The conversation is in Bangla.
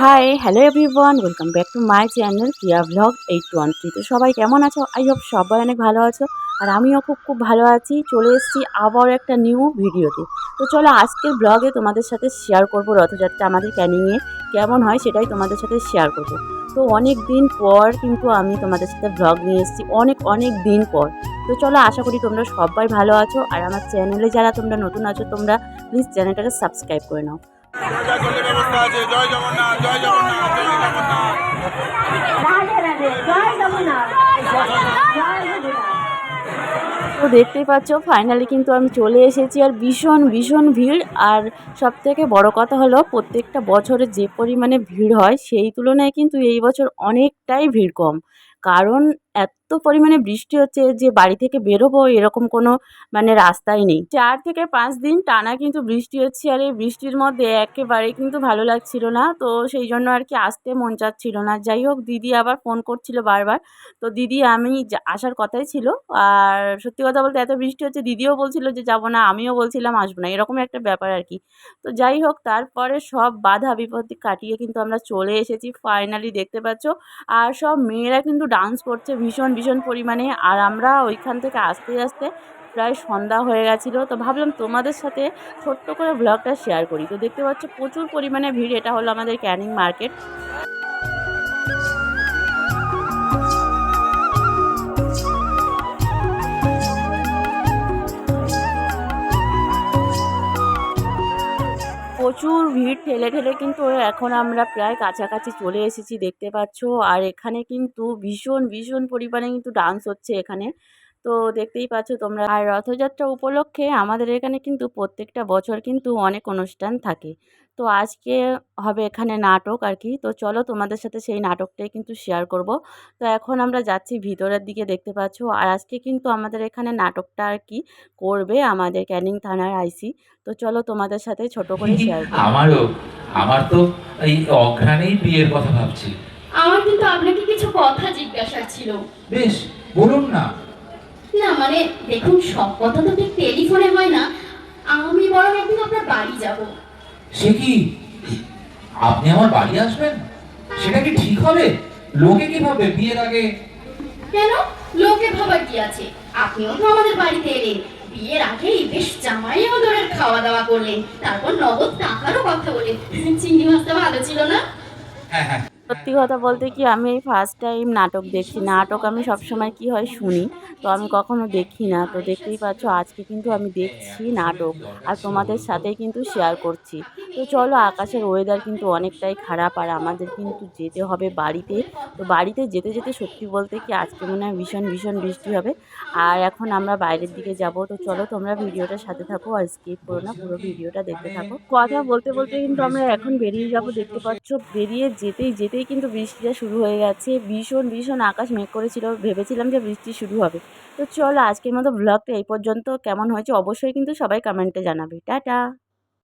Hi hello everyone welcome back to my channel Priya vlog eight one three তো সবাই কেমন আছো? আই হোপ সবাই অনেক ভালো আছো। আর আমিও খুব খুব ভালো আছি। চলে এসেছি আবার একটা নিউ ভিডিওতে তো চলো আজকের ব্লগে তোমাদের সাথে শেয়ার করব রথযাত্রা আমাদের ক্যানিংয়ে কেমন হয় সেটাই তোমাদের সাথে শেয়ার করব। তো অনেক দিন পর কিন্তু আমি তোমাদের সাথে ব্লগ নিয়ে এসেছি। অনেক অনেক দিন পর। তো চলো, আশা করি তোমরা সবাই ভালো আছো। আর আমার চ্যানেলে যারা তোমরা নতুন আছো, তোমরা প্লিজ চ্যানেলটাকে সাবস্ক্রাইব করে নাও। তো দেখতেই পাচ্ছ ফাইনালি কিন্তু আমি চলে এসেছি, আর ভীষণ ভীষণ ভিড়। আর সব থেকে বড় কথা হলো, প্রত্যেকটা বছরে যে পরিমাণে ভিড় হয়, সেই তুলনায় কিন্তু এই বছর অনেকটাই ভিড় কম। কারণ এত পরিমাণে বৃষ্টি হচ্ছে যে বাড়ি থেকে বেরোবো এরকম কোনো মানে রাস্তাই নেই। চার থেকে পাঁচ দিন টানা কিন্তু বৃষ্টি হচ্ছে আর এই বৃষ্টির মধ্যে একেবারে কিন্তু ভালো লাগছিল না। তো সেই জন্য আর কি আসতে মন চাচ্ছিল না। যাই হোক, দিদি আবার ফোন করছিল বারবার। তো দিদি, আমি আসার কথাই ছিল। আর সত্যি কথা বলতে এত বৃষ্টি হচ্ছে, দিদিও বলছিল যে যাব না, আমিও বলছিলাম আসব না, এরকম একটা ব্যাপার আর কি। তো যাই হোক, তারপরে সব বাধা বিপত্তি কাটিয়ে কিন্তু আমরা চলে এসেছি ফাইনালি দেখতে পাচ্ছ। আর সব মেয়েরা কিন্তু ডান্স করছে ভীষণ ভীষণ পরিমাণে। আর আমরা ওইখান থেকে আসতে আসতে প্রায় সন্ধ্যা হয়ে গেছিল। তো ভাবলাম তোমাদের সাথে ছোট্ট করে ব্লগটা শেয়ার করি। তো দেখতে পাচ্ছ প্রচুর পরিমাণে ভিড়। এটা হলো আমাদের ক্যানিং মার্কেট। প্রচুর ভিড় ঠেলে ঠেলে কিন্তু এখন আমরা প্রায় কাছাকাছি চলে এসেছি, দেখতে পাচ্ছ। আর এখানে কিন্তু ভীষণ ভীষণ পরিমাণে কিন্তু ডান্স হচ্ছে এখানে। তো দেখতেই পাচ্ছ তোমরা। আর রথযাত্রা উপলক্ষে আমাদের এখানে কিন্তু প্রত্যেকটা বছর কিন্তু অনেক অনুষ্ঠান থাকে। তো আজকে হবে এখানে নাটক আর কি। তো চলো তোমাদের সাথে সেই নাটকটাই কিন্তু শেয়ার করব। তো এখন আমরা যাচ্ছি ভিতরের দিকে দেখতে পাচ্ছ। আর আজকে কিন্তু আমাদের এখানে নাটকটা আর কি করবে আমাদের ক্যানিং থানার আইসি। তো চলো তোমাদের সাথে ছোট করে শেয়ার করি। আমারও আমার তো এই অঘ্রাণেই বিয়ের কথা ভাবছি। আমার কিন্তু আপনাকে কিছু কথা জিজ্ঞাসার ছিল। বেশ বলুন না। না মানে দেখুন সব কথা তো ঠিক টেলিফোনে হয় না। আমি বরং একদিন আপনার বাড়ি যাব। সে কি? আপনি আমার বাড়ি আসবেন? সেটা কি ঠিক হবে? লোকে কি ভাবে বিয়ের আগে? কেন? লোকে ভাবার কি আছে? আপনিও তো আমাদের বাড়িতে এলেন। বিয়ের আগেই বেশ জামাই আদরের খাওয়া দাওয়া করলেন। তারপর নগদ টাকারও কথা বলেন চিংড়ি মাছটা ভালো ছিল না? হ্যাঁ হ্যাঁ। সত্যি কথা বলতে কি, আমি এই ফার্স্ট টাইম নাটক দেখছি। নাটক আমি সবসময় কি হয় শুনি, তো আমি কখনো দেখি না। তো দেখতেই পাচ্ছ, আজকে কিন্তু আমি দেখছি নাটক আর তোমাদের সাথে কিন্তু শেয়ার করছি। তো চলো, আকাশের ওয়েদার কিন্তু অনেকটাই খারাপ আর আমাদের কিন্তু যেতে হবে বাড়িতে। তো বাড়িতে যেতে যেতে সত্যি বলতে কি, আজকে মনে হয় ভীষণ ভীষণ বৃষ্টি হবে। আর এখন আমরা বাইরের দিকে যাব। তো চলো, তোমরা ভিডিওটার সাথে থাকো আর স্কিপ করো না, পুরো ভিডিওটা দেখতে থাকো। কথা বলতে বলতে কিন্তু আমরা এখন বেরিয়ে যাব, দেখতে পাচ্ছ। বেরিয়ে যেতেই যেতেই কিন্তু বৃষ্টিটা শুরু হয়ে গেছে। ভীষণ ভীষণ আকাশ মেঘ করেছিল। ভেবেছিলাম যে বৃষ্টি শুরু হবে। তো চলো আজকের মতো ব্লগটা এই পর্যন্ত। কেমন হয়েছে অবশ্যই কিন্তু সবাই কমেন্টে জানাবে। টাটা!